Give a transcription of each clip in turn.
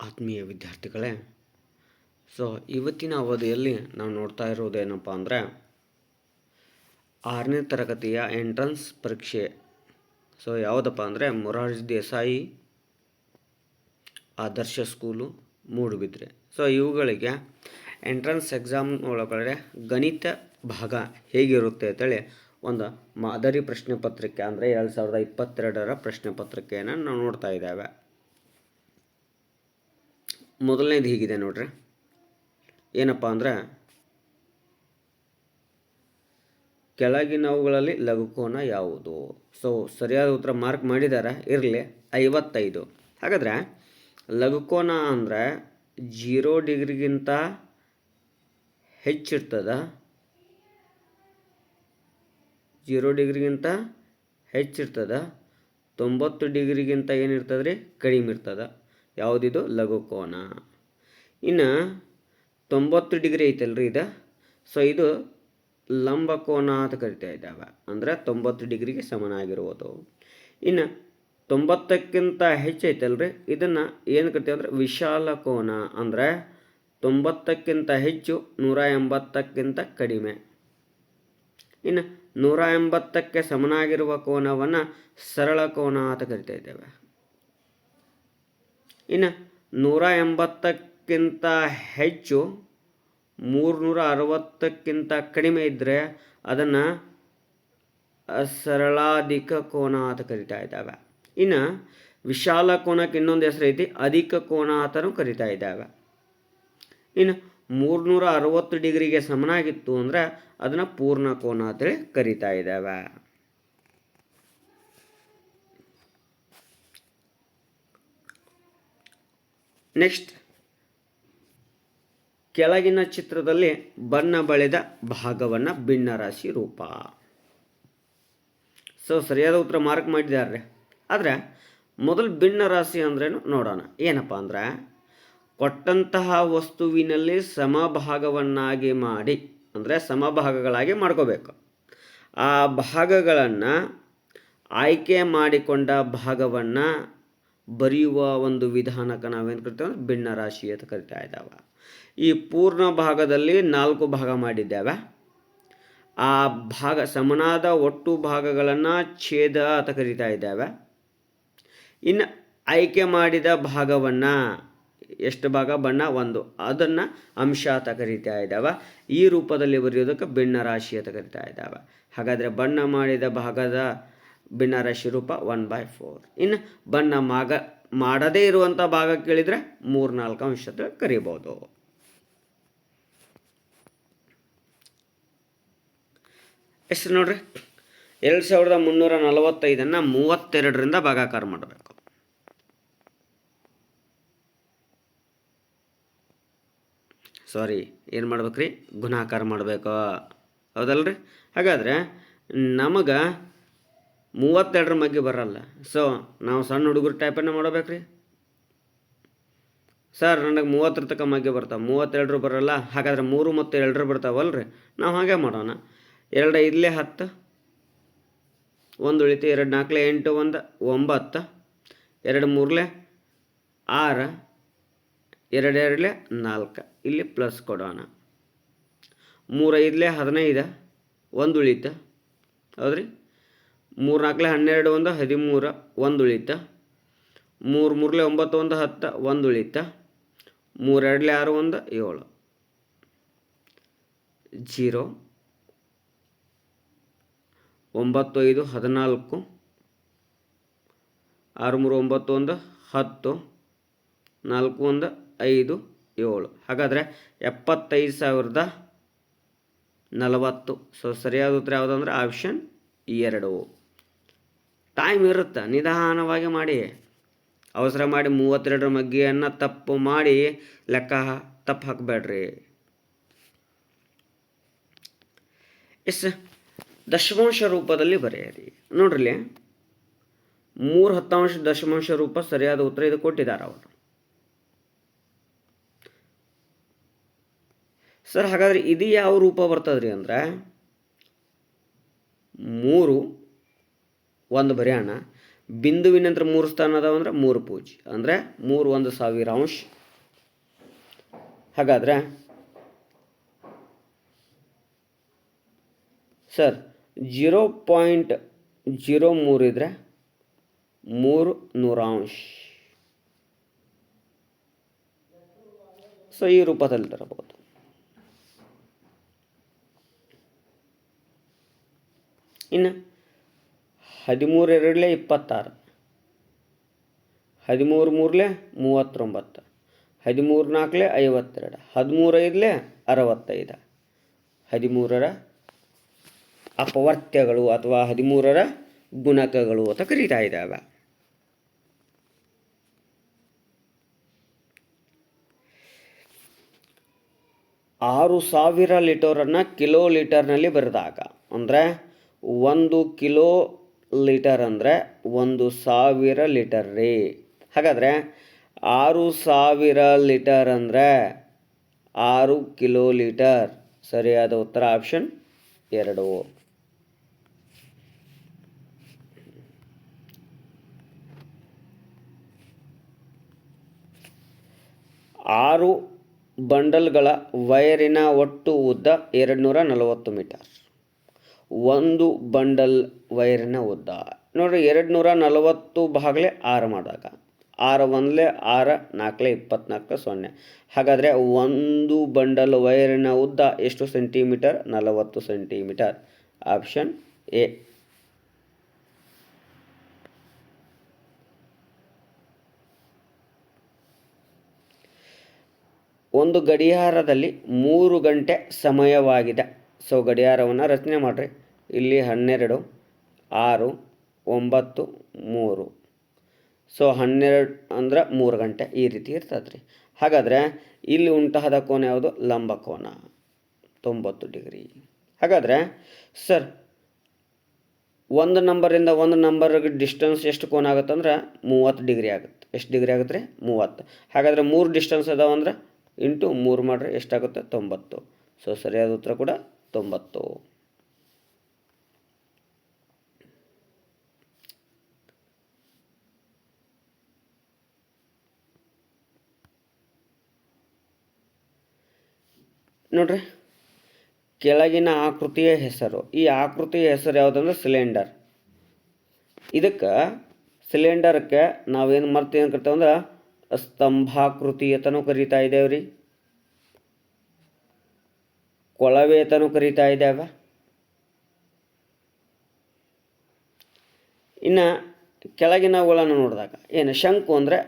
ಆತ್ಮೀಯ ವಿದ್ಯಾರ್ಥಿಗಳೇ, ಸೊ ಇವತ್ತಿನ ಅವಧಿಯಲ್ಲಿ ನಾವು ನೋಡ್ತಾ ಇರೋದೇನಪ್ಪ ಅಂದರೆ, ಆರನೇ ತರಗತಿಯ ಎಂಟ್ರನ್ಸ್ ಪರೀಕ್ಷೆ. ಸೊ ಯಾವುದಪ್ಪ ಅಂದರೆ, ಮೊರಾರ್ಜಿ ದೇಸಾಯಿ ಆದರ್ಶ ಸ್ಕೂಲು, ಮೂಡುಬಿದ್ರೆ. ಸೊ ಇವುಗಳಿಗೆ ಎಂಟ್ರನ್ಸ್ ಎಕ್ಸಾಮ್ ಒಳಗಡೆ ಗಣಿತ ಭಾಗ ಹೇಗಿರುತ್ತೆ ಅಂತೇಳಿ ಒಂದು ಮಾದರಿ ಪ್ರಶ್ನೆ ಪತ್ರಿಕೆ ಅಂದರೆ ಎರಡು ಸಾವಿರದ ಇಪ್ಪತ್ತೆರಡರ ಪ್ರಶ್ನೆ ಪತ್ರಿಕೆಯನ್ನು ನಾವು ನೋಡ್ತಾ ಇದ್ದೇವೆ. ಮೊದಲನೇದು ಹೀಗಿದೆ ನೋಡ್ರಿ. ಏನಪ್ಪ ಅಂದ್ರೆ, ಕೆಳಗಿನವುಗಳಲ್ಲಿ ಲಘುಕೋನ ಯಾವುದು? ಸೊ ಸರಿಯಾದ ಉತ್ತರ ಮಾರ್ಕ್ ಮಾಡಿದ್ದಾರೆ ಇರಲಿ, ಐವತ್ತೈದು. ಹಾಗಾದರೆ ಲಘುಕೋನ ಅಂದರೆ ಜೀರೋ ಡಿಗ್ರಿಗಿಂತ ಹೆಚ್ಚಿರ್ತದ? ಜೀರೋ ಡಿಗ್ರಿಗಿಂತ ಹೆಚ್ಚಿರ್ತದ? ತೊಂಬತ್ತು ಡಿಗ್ರಿಗಿಂತ ಏನಿರ್ತದೆ ರೀ ಕಡಿಮೆ ಇರ್ತದ. ಯಾವುದಿದು? ಲಘುಕೋನ ಇನ್ನು ತೊಂಬತ್ತು ಡಿಗ್ರಿ ಐತಲ್ರಿ ಇದು? ಸೊ ಇದು ಲಂಬಕೋನ ಅಂತ ಕರಿತಾ ಇದ್ದಾವೆ ಅಂದರೆ ತೊಂಬತ್ತು ಡಿಗ್ರಿಗೆ ಸಮನಾಗಿರುವುದು. ಇನ್ನು ತೊಂಬತ್ತಕ್ಕಿಂತ ಹೆಚ್ಚು ಐತಲ್ರಿ? ಇದನ್ನು ಏನು ಕರಿತೀವಿ ಅಂದರೆ ವಿಶಾಲ ಕೋನ. ಅಂದರೆ ತೊಂಬತ್ತಕ್ಕಿಂತ ಹೆಚ್ಚು ನೂರ ಎಂಬತ್ತಕ್ಕಿಂತ ಕಡಿಮೆ. ಇನ್ನು ನೂರ ಎಂಬತ್ತಕ್ಕೆ ಸಮನಾಗಿರುವ ಕೋನವನ್ನು ಸರಳ ಕೋನ ಅಂತ ಕರಿತಾ ಇದ್ದೇವೆ. ಇನ್ನು ನೂರ ಎಂಬತ್ತಕ್ಕಿಂತ ಹೆಚ್ಚು ಮೂರುನೂರ ಅರವತ್ತಕ್ಕಿಂತ ಕಡಿಮೆ ಇದ್ದರೆ ಅದನ್ನು ಸರಳಾಧಿಕ ಕೋನ ಅಂತ ಕರಿತಾ ಇದ್ದಾವೆ. ಇನ್ನು ವಿಶಾಲ ಕೋನಕ್ಕೆ ಇನ್ನೊಂದು ಹೆಸರು ಐತಿ, ಅಧಿಕ ಕೋನ ಅಂತಲೂ ಕರಿತಾ ಇದ್ದಾವೆ. ಇನ್ನು ಮೂರುನೂರ ಅರವತ್ತು ಡಿಗ್ರಿಗೆ ಸಮನಾಗಿತ್ತು ಅಂದರೆ ಅದನ್ನು ಪೂರ್ಣ ಕೋನ ಅಂತೇಳಿ ಕರಿತಾ ಇದ್ದಾವೆ. ನೆಕ್ಸ್ಟ್ ಕೆಳಗಿನ ಚಿತ್ರದಲ್ಲಿ ಬಣ್ಣ ಬಳೆದ ಭಾಗವನ್ನು ಭಿನ್ನರಾಶಿ ರೂಪ. ಸೊ ಸರಿಯಾದ ಉತ್ತರ ಮಾರ್ಕ್ ಮಾಡಿದ್ದಾರೆ ಆದರೆ, ಮೊದಲು ಭಿನ್ನ ರಾಶಿ ಅಂದ್ರೇನು ನೋಡೋಣ. ಏನಪ್ಪ ಅಂದ್ರೆ, ಕೊಟ್ಟಂತಹ ವಸ್ತುವಿನಲ್ಲಿ ಸಮಭಾಗವನ್ನಾಗಿ ಮಾಡಿ, ಅಂದರೆ ಸಮಭಾಗಗಳಾಗಿ ಮಾಡ್ಕೋಬೇಕು. ಆ ಭಾಗಗಳನ್ನು ಆಯ್ಕೆ ಮಾಡಿಕೊಂಡ ಭಾಗವನ್ನು ಬರೆಯುವ ಒಂದು ವಿಧಾನಕ್ಕೆ ನಾವೇನು ಕರಿತೇವೆ ಭಿನ್ನ ರಾಶಿ ಅಂತ ಕರಿತಾ ಇದ್ದಾವೆ. ಈ ಪೂರ್ಣ ಭಾಗದಲ್ಲಿ ನಾಲ್ಕು ಭಾಗ ಮಾಡಿದ್ದೇವೆ. ಆ ಭಾಗ ಸಮನಾದ ಒಟ್ಟು ಭಾಗಗಳನ್ನು ಛೇದ ಅಂತ ಕರಿತಾ ಇದ್ದಾವೆ. ಇನ್ನು ಆಯ್ಕೆ ಮಾಡಿದ ಭಾಗವನ್ನು ಎಷ್ಟು ಭಾಗ? ಬಣ್ಣ ಒಂದು. ಅದನ್ನು ಅಂಶ ಅಂತ ಕರಿತಾ ಇದ್ದಾವೆ. ಈ ರೂಪದಲ್ಲಿ ಬರೆಯೋದಕ್ಕೆ ಭಿನ್ನ ಅಂತ ಕರಿತಾ ಇದ್ದಾವೆ. ಹಾಗಾದರೆ ಬಣ್ಣ ಮಾಡಿದ ಭಾಗದ ಭಿನ್ನ ರಾಶಿ ರೂಪ ಒನ್ ಬೈ ಫೋರ್ ಇನ್ನು ಬಣ್ಣ ಮಾಗ, ಮಾಡದೇ ಇರುವಂಥ ಭಾಗ ಕೇಳಿದರೆ ಮೂರು ನಾಲ್ಕು ಅಂತ ಕರಿಬೋದು. ಎಷ್ಟು ನೋಡ್ರಿ? ಎರಡು ಸಾವಿರದ ಮುನ್ನೂರ ನಲವತ್ತೈದನ್ನು ಮೂವತ್ತೆರಡರಿಂದ ಭಾಗಾಕಾರ ಮಾಡಬೇಕು. ಸಾರಿ ಏನು ಮಾಡ್ಬೇಕ್ರಿ? ಗುಣಾಕಾರ ಮಾಡಬೇಕು. ಹೌದಲ್ರಿ? ಹಾಗಾದರೆ ನಮಗೆ ಮೂವತ್ತೆರಡರ ಮಗ್ಗೆ ಬರಲ್ಲ. ಸೊ ನಾವು ಸಣ್ಣ ಹುಡುಗರು ಟೈಪನ್ನು ಮಾಡಬೇಕ್ರಿ. ಸರ್ ನನಗೆ ಮೂವತ್ತರ ತಕ್ಕ ಮಗ್ಗೆ ಬರ್ತಾವೆ. ಮೂವತ್ತೆರಡರು ಬರಲ್ಲ, ಹಾಗಾದ್ರೆ ಮೂರು ಮತ್ತು ಎರಡರು ರೀ ನಾವು ಹಾಗೆ ಮಾಡೋಣ. ಎರಡು ಐದಲೇ ಹತ್ತು, ಒಂದು ಉಳಿತು ಎರಡು ನಾಲ್ಕಲೆ ಎಂಟು ಒಂದು, ಒಂಬತ್ತು, ಎರಡು ಮೂರಲೆ ಆರು ಎರಡೆರಡಲೆ ನಾಲ್ಕು. ಇಲ್ಲಿ ಪ್ಲಸ್ ಕೊಡೋಣ. ಮೂರು ಐದಲೇ ಹದಿನೈದು, ಒಂದು ಉಳಿತು. ಹೌದ್ರಿ? ಮೂರು ನಾಲ್ಕಲೆ ಹನ್ನೆರಡು ಒಂದು ಹದಿಮೂರು ಒಂದು ಉಳಿತ ಮೂರು ಮೂರಲೆ ಒಂಬತ್ತು ಒಂದು ಹತ್ತು ಒಂದು ಉಳಿತ ಮೂರೆರಡಲೆ ಆರು ಒಂದು ಏಳು. ಜೀರೋ. ಒಂಬತ್ತು ಐದು ಹದಿನಾಲ್ಕು. ಆರು ಮೂರು ಒಂಬತ್ತು ಒಂದು ಹತ್ತು. ನಾಲ್ಕು ಒಂದು ಐದು ಏಳು. ಹಾಗಾದರೆ ಎಪ್ಪತ್ತೈದು ಸಾವಿರದ ನಲವತ್ತು. ಸೊ ಸರಿಯಾದ ಉತ್ತರ ಯಾವುದಂದ್ರೆ ಆಪ್ಷನ್ ಎರಡು. ಟೈಮ್ ಇರುತ್ತೆ. ನಿಧಾನವಾಗಿ ಮಾಡಿ. ಅವಸರ ಮಾಡಿ ಮೂವತ್ತೆರಡರ ಮಗ್ಗಿಯನ್ನು ತಪ್ಪು ಮಾಡಿ ಲೆಕ್ಕ ತಪ್ಪು ಹಾಕಬೇಡ್ರಿ. ಎಸ್, ದಶಮಾಂಶ ರೂಪದಲ್ಲಿ ಬರೆಯಿರಿ. ನೋಡ್ರಿ ಮೂರು ಹತ್ತಾಂಶ ದಶಮಾಂಶ ರೂಪ ಸರಿಯಾದ ಉತ್ತರ ಇದು ಕೊಟ್ಟಿದ್ದಾರೆ ಅವರು. ಸರ್, ಹಾಗಾದ್ರೆ ಇದು ಯಾವ ರೂಪ ಬರ್ತದ್ರಿ ಅಂದ್ರೆ, ಮೂರು ಒಂದು ಬರೆಯೋಣ ಬಿಂದುವಿನ ನಂತರ ಮೂರು ಸ್ಥಾನ ಅದಾವ ಅಂದ್ರೆ ಮೂರು ಪೂಜೆ. ಅಂದರೆ ಮೂರು ಒಂದು ಸಾವಿರ ಅಂಶ. ಹಾಗಾದ್ರೆ ಸರ್, ಜೀರೋ ಪಾಯಿಂಟ್ ಜೀರೋ ಮೂರು ಇದ್ರೆ ಮೂರು ನೂರಾಂಶ ಸೊ ಈ ರೂಪದಲ್ಲಿ ತರಬಹುದು. ಇನ್ನು ಹದಿಮೂರು ಎರಡಲೆ ಇಪ್ಪತ್ತಾರು. ಹದಿಮೂರು ಮೂರಲೆ ಮೂವತ್ತೊಂಬತ್ತು. ಹದಿಮೂರು ನಾಲ್ಕಲೆ ಐವತ್ತೆರಡು. ಹದಿಮೂರೈದಲೆ ಅರವತ್ತೈದು. ಹದಿಮೂರರ ಅಪವರ್ತ್ಯಗಳು ಅಥವಾ ಹದಿಮೂರರ ಗುಣಕಗಳು ಅಂತ ಕರೀತಾ ಇದ್ದಾವೆ. ಆರು ಸಾವಿರ ಲೀಟರನ್ನು ಕಿಲೋ ಲೀಟರ್ನಲ್ಲಿ ಬರೆದಾಗ, ಅಂದರೆ ಒಂದು ಕಿಲೋ ಲೀಟರ್ ಅಂದರೆ ಒಂದು ಸಾವಿರ ಲೀಟರ್ ರೀ. ಹಾಗಾದರೆ ಆರು ಸಾವಿರ ಲೀಟರ್ ಅಂದರೆ ಆರು ಕಿಲೋ ಲೀಟರ್. ಸರಿಯಾದ ಉತ್ತರ ಆಪ್ಷನ್ ಎರಡು. ಆರು ಬಂಡಲ್ಗಳ ವೈರಿನ ಒಟ್ಟು ಉದ್ದ ಎರಡು ನೂರ ನಲವತ್ತು ಮೀಟರ್. ಒಂದು ಬಂಡಲ್ ವೈರಿನ ಉದ್ದ. ನೋಡಿರಿ ಎರಡು ನೂರ ನಲವತ್ತು ಭಾಗಲೇ ಆರು ಮಾಡಿದಾಗ. ಆರು ಒಂದಲೇ ಆರು, ನಾಲ್ಕಲೇ ಇಪ್ಪತ್ನಾಲ್ಕು, ಸೊನ್ನೆ. ಹಾಗಾದರೆ ಒಂದು ಬಂಡಲ್ ವೈರಿನ ಉದ್ದ ಎಷ್ಟು ಸೆಂಟಿಮೀಟರ್? ನಲವತ್ತು ಸೆಂಟಿಮೀಟರ್. Option A. ಒಂದು ಗಡಿಯಾರದಲ್ಲಿ ಮೂರು ಗಂಟೆ ಸಮಯವಾಗಿದೆ. ಸೊ ಗಡಿಯಾರವನ್ನು ರಚನೆ ಮಾಡಿರಿ. ಇಲ್ಲಿ ಹನ್ನೆರಡು, ಆರು, ಒಂಬತ್ತು, ಮೂರು. ಸೊ ಹನ್ನೆರಡು ಅಂದ್ರೆ ಮೂರು ಗಂಟೆ ಈ ರೀತಿ ಇರ್ತದೆ ರೀ ಹಾಗಾದರೆ ಇಲ್ಲಿ ಉಂಟಾದ ಕೋನ ಯಾವುದು? ಲಂಬ ಕೋನ. ತೊಂಬತ್ತು ಡಿಗ್ರಿ. ಹಾಗಾದರೆ ಸರ್, ಒಂದು ನಂಬರಿಂದ ಒಂದು ನಂಬರ್ಗೆ ಡಿಸ್ಟೆನ್ಸ್ ಎಷ್ಟು ಕೋನ ಆಗುತ್ತೆ ಅಂದ್ರೆ ಮೂವತ್ತು ಡಿಗ್ರಿ ಆಗುತ್ತೆ. ಎಷ್ಟು ಡಿಗ್ರಿ ಆಗುತ್ತೆ ರೀ? ಮೂವತ್ತು. ಹಾಗಾದರೆ ಮೂರು ಡಿಸ್ಟೆನ್ಸ್ ಅದಾವಂದ್ರೆ ಇಂಟು ಮೂರು ಮಾಡ್ರೆ ಎಷ್ಟಾಗುತ್ತೆ? ತೊಂಬತ್ತು. ಸೊ ಸರಿಯಾದ ಉತ್ತರ ಕೂಡ ತೊಂಬತ್ತು ನೋಡ್ರಿ, ಕೆಳಗಿನ ಆಕೃತಿಯ ಹೆಸರು. ಈ ಆಕೃತಿಯ ಹೆಸರು ಯಾವುದಂದ್ರೆ ಸಿಲಿಂಡರ್. ಇದಕ್ಕೆ ಸಿಲಿಂಡರ್ಗೆ ನಾವೇನು ಮಾಡ್ತೀವಿ ಅಂತ ಕರಿತೇವೆ ಅಂದ್ರೆ ಸ್ತಂಭಾಕೃತಿ ಅಂತಲೂ ಕರಿತಾ ಇದ್ದೇವೆ ರೀ ಕೊಳವೆ ಕರಿತಾ ಇನ್ನ ಇನ್ನು ಕೆಳಗಿನವುಗಳನ್ನು ನೋಡಿದಾಗ, ಏನು ಶಂಕು ಅಂದರೆ?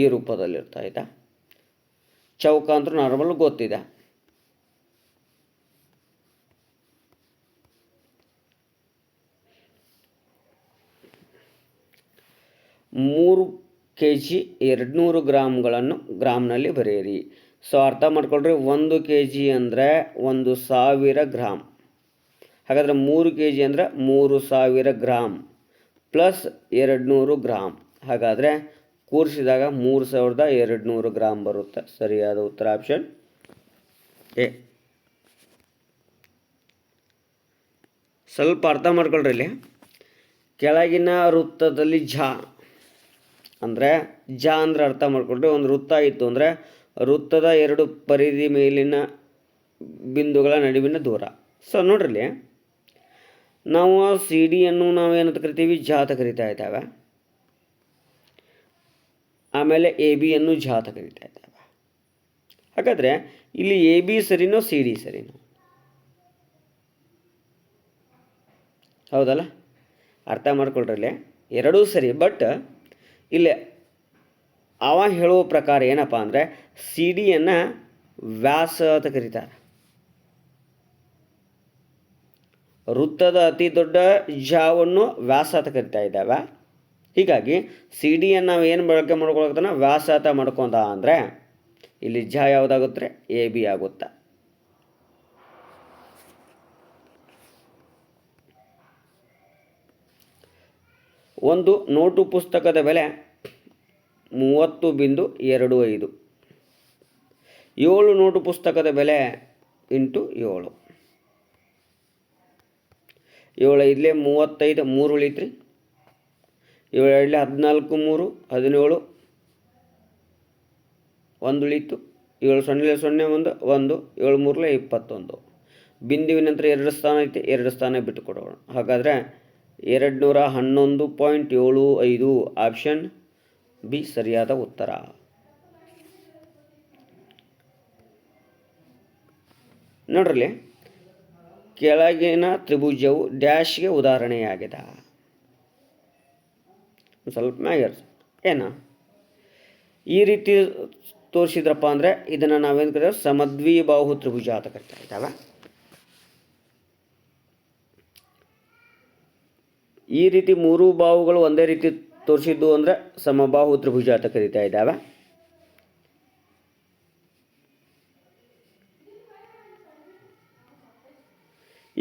ಈ ರೂಪದಲ್ಲಿರ್ತಾ ಇದೆ ಚೌಕ ಅಂದ್ರೂ ನಾರ್ಮಲ್ ಗೊತ್ತಿದೆ ಮೂರು ಜಿ ಎರಡುನೂರು ಗ್ರಾಮ್ಗಳನ್ನು ಗ್ರಾಮ್ನಲ್ಲಿ ಬರೆಯಿರಿ. ಸೊ, ಅರ್ಥ ಮಾಡ್ಕೊಳ್ರಿ. ಒಂದು ಕೆ ಜಿ ಅಂದರೆ ಒಂದು ಸಾವಿರ ಗ್ರಾಮ್. ಹಾಗಾದರೆ ಮೂರು ಕೆ ಜಿ ಅಂದರೆ ಮೂರು ಸಾವಿರ ಗ್ರಾಮ್ ಪ್ಲಸ್ ಎರಡುನೂರು ಗ್ರಾಮ್. ಹಾಗಾದರೆ ಕೂರಿಸಿದಾಗ ಮೂರು ಸಾವಿರದ ಎರಡುನೂರು ಗ್ರಾಮ್ ಬರುತ್ತೆ. ಸರಿಯಾದ ಉತ್ತರ ಆಪ್ಷನ್ ಎ. ಸ್ವಲ್ಪ ಅರ್ಥ ಮಾಡ್ಕೊಳ್ರಿ ಇಲ್ಲಿ. ಕೆಳಗಿನ ವೃತ್ತದಲ್ಲಿ ಝ ಅಂದರೆ ಜ ಅಂದರೆ ಅರ್ಥ ಮಾಡಿಕೊಂಡ್ರೆ ಒಂದು ವೃತ್ತ ಇತ್ತು ಅಂದರೆ ವೃತ್ತದ ಎರಡು ಪರಿಧಿ ಮೇಲಿನ ಬಿಂದುಗಳ ನಡುವಿನ ದೂರ. ಸೊ ನೋಡ್ರಿ ಇಲ್ಲಿ. ನಾವು ಸಿ ಡಿಯನ್ನು ನಾವು ಏನಂತ ಕರಿತೀವಿ? ಜ ಅಂತ ಕರಿತಾ ಇದ್ದಾವೆ. ಆಮೇಲೆ ಎ ಬಿಯನ್ನು ಜ ಅಂತ ಕರಿತಾ ಇದ್ದಾವೆ. ಹಾಗಾದರೆ ಇಲ್ಲಿ ಎ ಬಿ ಸರಿನೋ ಸಿ ಡಿ ಸರಿನೋ? ಹೌದಲ್ಲ? ಅರ್ಥ ಮಾಡ್ಕೊಳ್ರಲ್ಲಿ ಎರಡೂ ಸರಿ ಬಟ್ ಇಲ್ಲಿ. ಅವ ಹೇಳುವ ಪ್ರಕಾರ ಏನಪ್ಪ ಅಂದರೆ ಸಿ ಡಿಯನ್ನು ವ್ಯಾಸ ಅಂತ ಕರೀತಾರೆ. ವೃತ್ತದ ಅತಿ ದೊಡ್ಡ ಜಾವನ್ನು ವ್ಯಾಸ ಅಂತ ಕರಿತಾ ಇದ್ದಾವೆ. ಹೀಗಾಗಿ ಸಿ ಡಿಯನ್ನು ನಾವು ಏನು ಬಳಕೆ ಮಾಡ್ಕೊಳಕತ್ತಾನ ವ್ಯಾಸ ಅಂತ ಮಾಡ್ಕೊಂಡ ಅಂದರೆ, ಇಲ್ಲಿ ಜ ಯಾವುದಾಗುತ್ತೆ? ಎ, ಬಿ ಆಗುತ್ತೆ. ಒಂದು ನೋಟು ಪುಸ್ತಕದ ಬೆಲೆ ಮೂವತ್ತು ಬಿಂದು ಎರಡು ಐದು. ಏಳು ನೋಟು ಪುಸ್ತಕದ ಬೆಲೆ ಇಂಟು ಏಳು. ಏಳು ಐದಲೇ ಮೂವತ್ತೈದು ಮೂರು ಉಳಿತ್ರಿ. ಏಳು ಎರಡಲೇ ಹದಿನಾಲ್ಕು ಮೂರು ಹದಿನೇಳು ಒಂದು ಉಳಿತು ಏಳು ಸೊನ್ನೆ ಸೊನ್ನೆ ಒಂದು ಒಂದು, ಏಳು ಮೂರಲೇ ಇಪ್ಪತ್ತೊಂದು. ಬಿಂದುವಿನಂತರ ಎರಡು ಸ್ಥಾನ ಐತೆ, ಎರಡು ಸ್ಥಾನ ಬಿಟ್ಟು ಕೊಡೋಣ. ಹಾಗಾದರೆ ಎರಡು ನೂರ ಹನ್ನೊಂದು ಪಾಯಿಂಟ್ ಏಳು ಐದು. ಆಪ್ಷನ್ ಬಿ, ಸರಿಯಾದ ಉತ್ತರ. ನೋಡ್ರಲ್ಲಿ, ಕೆಳಗಿನ ತ್ರಿಭುಜವು ಡ್ಯಾಶ್ಗೆ ಉದಾಹರಣೆಯಾಗಿದೆ. ಸ್ವಲ್ಪ ಮ್ಯಾಗರ್ ಏನ? ಈ ರೀತಿ ತೋರಿಸಿದ್ರಪ್ಪ ಅಂದರೆ ಇದನ್ನು ನಾವೇನು ಸಮದ್ವಿ ಬಾಹು ತ್ರಿಭುಜ ಅಂತ ಕರಿತಾ ಇದ್ದಾವೆ ಈ ರೀತಿ ಮೂರು ಬಾಹುಗಳು ಒಂದೇ ರೀತಿ ತೋರಿಸಿದ್ದು ಅಂದರೆ ಸಮಬಾಹು ತ್ರಿಭುಜ ಅಂತ ಕರಿತಾ ಇದ್ದಾವೆ.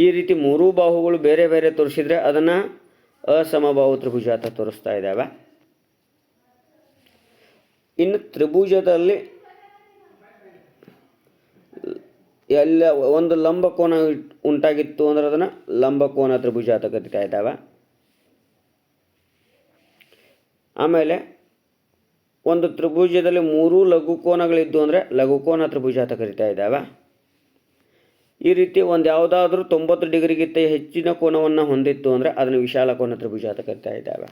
ಈ ರೀತಿ ಮೂರೂ ಬಾಹುಗಳು ಬೇರೆ ಬೇರೆ ತೋರಿಸಿದ್ರೆ ಅದನ್ನು ಅಸಮಬಾಹು ತ್ರಿಭುಜ ಅಂತ ತೋರಿಸ್ತಾ ಇದ್ದಾವೆ. ಇನ್ನು ತ್ರಿಭುಜದಲ್ಲಿ ಎಲ್ಲ ಒಂದು ಲಂಬಕೋನ ಉಂಟಾಗಿತ್ತು ಅಂದ್ರೆ ಅದನ್ನು ಲಂಬಕೋನ ತ್ರಿಭುಜ ಅಂತ ಕರಿತಾ ಇದ್ದಾವೆ. ಆಮೇಲೆ ಒಂದು ತ್ರಿಭುಜದಲ್ಲಿ ಮೂರೂ ಲಘುಕೋನಗಳಿದ್ದು ಅಂದರೆ ಲಘುಕೋನ ತ್ರಿಭುಜ ಅಂತ ಕರಿತಾ ಇದ್ದಾವೆ. ಈ ರೀತಿ ಒಂದು ಯಾವುದಾದ್ರೂ ತೊಂಬತ್ತು ಡಿಗ್ರಿಗಿಂತ ಹೆಚ್ಚಿನ ಕೋನವನ್ನು ಹೊಂದಿತ್ತು ಅಂದರೆ ಅದನ್ನು ವಿಶಾಲ ಕೋನ ತ್ರಿಭುಜ ಅಂತ ಕರಿತಾ ಇದ್ದಾವೆ.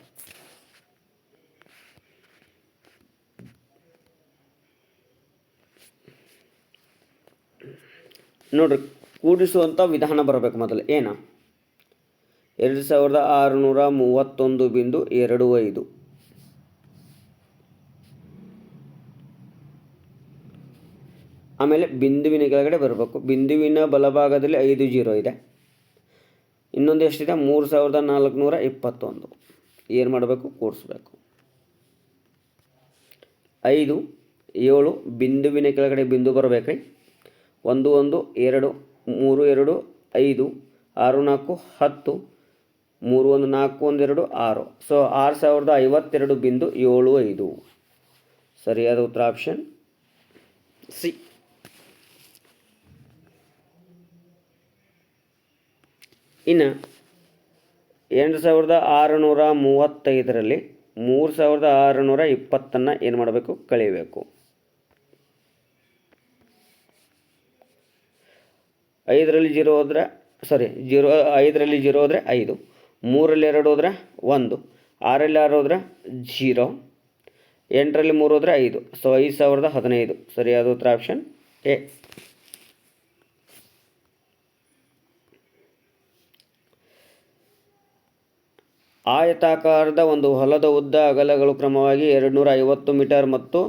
ನೋಡ್ರಿ ಕೂಡಿಸುವಂಥ ವಿಧಾನ ಬರಬೇಕು ಮೊದಲು. ಏನ? ಎರಡು ಸಾವಿರದ ಆರುನೂರ ಮೂವತ್ತೊಂದು ಬಿಂದು ಎರಡು ಐದು. ಆಮೇಲೆ ಬಿಂದುವಿನ ಕೆಳಗಡೆ ಬರಬೇಕು. ಬಿಂದುವಿನ ಬಲಭಾಗದಲ್ಲಿ ಐದು ಜೀರೋ ಇದೆ. ಇನ್ನೊಂದು ಎಷ್ಟಿದೆ? ಮೂರು ಸಾವಿರದ ನಾಲ್ಕುನೂರ ಇಪ್ಪತ್ತೊಂದು. ಏನು ಮಾಡಬೇಕು? ಕೂಡಿಸ್ಬೇಕು. ಐದು, ಏಳು ಬಿಂದುವಿನ ಕೆಳಗಡೆ ಬಿಂದು ಬರಬೇಕ್ರಿ. ಒಂದು ಒಂದು, ಎರಡು, ಮೂರು, ಎರಡು, ಐದು, ಆರು, ನಾಲ್ಕು, ಹತ್ತು, ಮೂರು, ಒಂದು, ನಾಲ್ಕು ಒಂದೆರಡು ಆರು. ಸೊ ಆರು ಸಾವಿರದ ಐವತ್ತೆರಡು ಬಿಂದು ಏಳು, ಐದು. ಸರಿಯಾದ ಉತ್ತರ ಆಪ್ಷನ್ ಸಿ. ಇನ್ನು ಎರಡು ಸಾವಿರದ ಆರುನೂರ ಮೂವತ್ತೈದರಲ್ಲಿ ಮೂರು ಸಾವಿರದ ಆರುನೂರ ಇಪ್ಪತ್ತನ್ನು ಏನು ಮಾಡಬೇಕು? ಕಳಿಬೇಕು ಐದರಲ್ಲಿ ಜೀರೋ ಹೋದರೆ ಸಾರಿ ಜೀರೋ, ಐದರಲ್ಲಿ ಜೀರೋ ಹೋದರೆ ಐದು ಮೂರಲ್ಲಿ ಎರಡು ಹೋದರೆ ಒಂದು ಆರಲ್ಲಿ ಆರು ಹೋದರೆ ಜೀರೋ, ಎಂಟರಲ್ಲಿ ಮೂರು ಹೋದರೆ ಐದು. ಸೊ ಐದು ಸಾವಿರದ ಹದಿನೈದು. ಸರಿಯಾದ ಉತ್ತರ ಆಪ್ಷನ್ ಎ. ಆಯತಾಕಾರದ ಒಂದು ಹೊಲದ ಉದ್ದ ಅಗಲಗಳು ಕ್ರಮವಾಗಿ ಎರಡು ನೂರ ಐವತ್ತು ಮೀಟರ್ ಮತ್ತು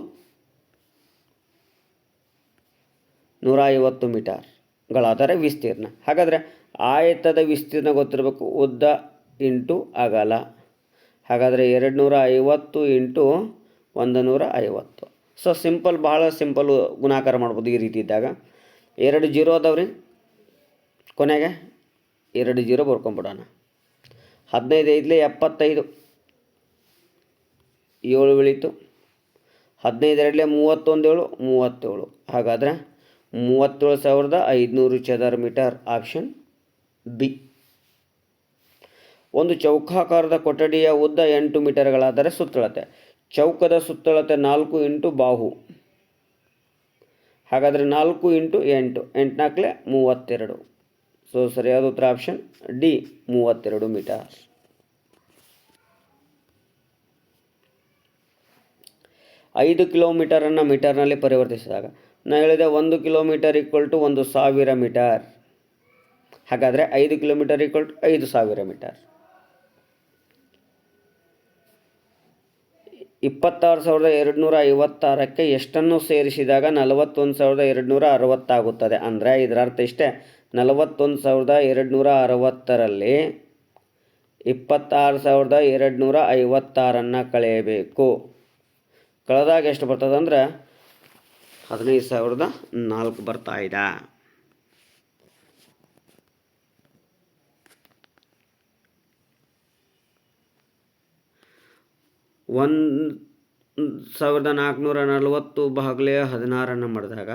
ನೂರ ಐವತ್ತು ಮೀಟರ್ಗಳಾದರೆ ವಿಸ್ತೀರ್ಣ. ಹಾಗಾದರೆ ಆಯತದ ವಿಸ್ತೀರ್ಣ ಗೊತ್ತಿರಬೇಕು, ಉದ್ದ ಇಂಟು ಅಗಲ. ಹಾಗಾದರೆ ಎರಡು ನೂರ ಐವತ್ತು ಇಂಟು ಒಂದು ನೂರ ಐವತ್ತು ಸೊ ಸಿಂಪಲ್ ಭಾಳ ಸಿಂಪಲ್ ಗುಣಾಕಾರ ಮಾಡ್ಬೋದು ಈ ರೀತಿ ಇದ್ದಾಗ. ಎರಡು ಜೀರೋ ಅದಾವ್ರಿ ಕೊನೆಗೆ? ಎರಡು ಜೀರೋ ಬರ್ಕೊಂಬಿಡೋಣ. ಹದಿನೈದು ಐದಲೇ ಎಪ್ಪತ್ತೈದು. ಏಳು ಬೆಳೀತು. ಹದಿನೈದು ಎರಡಲೇ ಮೂವತ್ತೊಂದೇಳು ಮೂವತ್ತೇಳು. ಹಾಗಾದರೆ ಮೂವತ್ತೇಳು ಸಾವಿರದ ಐದುನೂರು ಚದರ ಮೀಟರ್ ಆಪ್ಷನ್ ಬಿ. ಒಂದು ಚೌಕಾಕಾರದ ಕೊಠಡಿಯ ಉದ್ದ ಎಂಟು ಮೀಟರ್ಗಳಾದರೆ ಸುತ್ತಳತೆ. ಚೌಕದ ಸುತ್ತಳತೆ ನಾಲ್ಕು ಇಂಟು ಬಾಹು. ಹಾಗಾದರೆ ನಾಲ್ಕು ಇಂಟು ಎಂಟು ಎಂಟು ನಾಲ್ಕಲೇ ಮೂವತ್ತೆರಡು. ಸೊ ಸರಿಯಾದ ಉತ್ತರ ಆಪ್ಷನ್ ಡಿ, ಮೂವತ್ತೆರಡು ಮೀಟರ್. ಐದು ಕಿಲೋಮೀಟರನ್ನು ಮೀಟರ್ನಲ್ಲಿ ಪರಿವರ್ತಿಸಿದಾಗ ನಾನು ಹೇಳಿದೆ ಒಂದು ಕಿಲೋಮೀಟರ್ ಈಕ್ವಲ್ ಟು ಒಂದು ಸಾವಿರ ಮೀಟರ್. ಹಾಗಾದರೆ ಐದು ಕಿಲೋಮೀಟರ್ ಈಕ್ವಲ್ ಟು ಐದು ಸಾವಿರ ಮೀಟರ್. ಇಪ್ಪತ್ತಾರು ಸಾವಿರದ ಎರಡು ನೂರ ಐವತ್ತಾರಕ್ಕೆ ಎಷ್ಟನ್ನು ಸೇರಿಸಿದಾಗ ನಲವತ್ತೊಂದು ಸಾವಿರದ ಎರಡು ನೂರ ಅರವತ್ತಾಗುತ್ತದೆ ಅಂದರೆ ಇದರ ಅರ್ಥ ಇಷ್ಟೇ, ನಲವತ್ತೊಂದು ಸಾವಿರದ ಎರಡು ನೂರ ಅರವತ್ತರಲ್ಲಿ ಇಪ್ಪತ್ತಾರು ಸಾವಿರದ ಎರಡು ನೂರ ಐವತ್ತಾರನ್ನು ಕಳೆಯಬೇಕು. ಕಳೆದಾಗ ಎಷ್ಟು ಬರ್ತದೆ ಅಂದ್ರೆ ಹದಿನೈದು ಸಾವಿರದ ನಾಲ್ಕು ಬರ್ತಾ ಇದೆ. ಒಂದು ಸಾವಿರದ ನಾಲ್ಕುನೂರ ನಲವತ್ತು ಬಾಗಿಲೆ ಹದಿನಾರನ್ನು ಮಾಡಿದಾಗ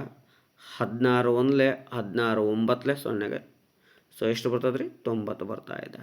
ಹದಿನಾರು ಒಂದಲೇ ಹದಿನಾರು ಒಂಬತ್ತಲೇ ಸೊನ್ನೆಗೆ. ಸೊ ಎಷ್ಟು ಬರ್ತದೆ ರೀ ತೊಂಬತ್ತು ಬರ್ತಾ ಇದೆ.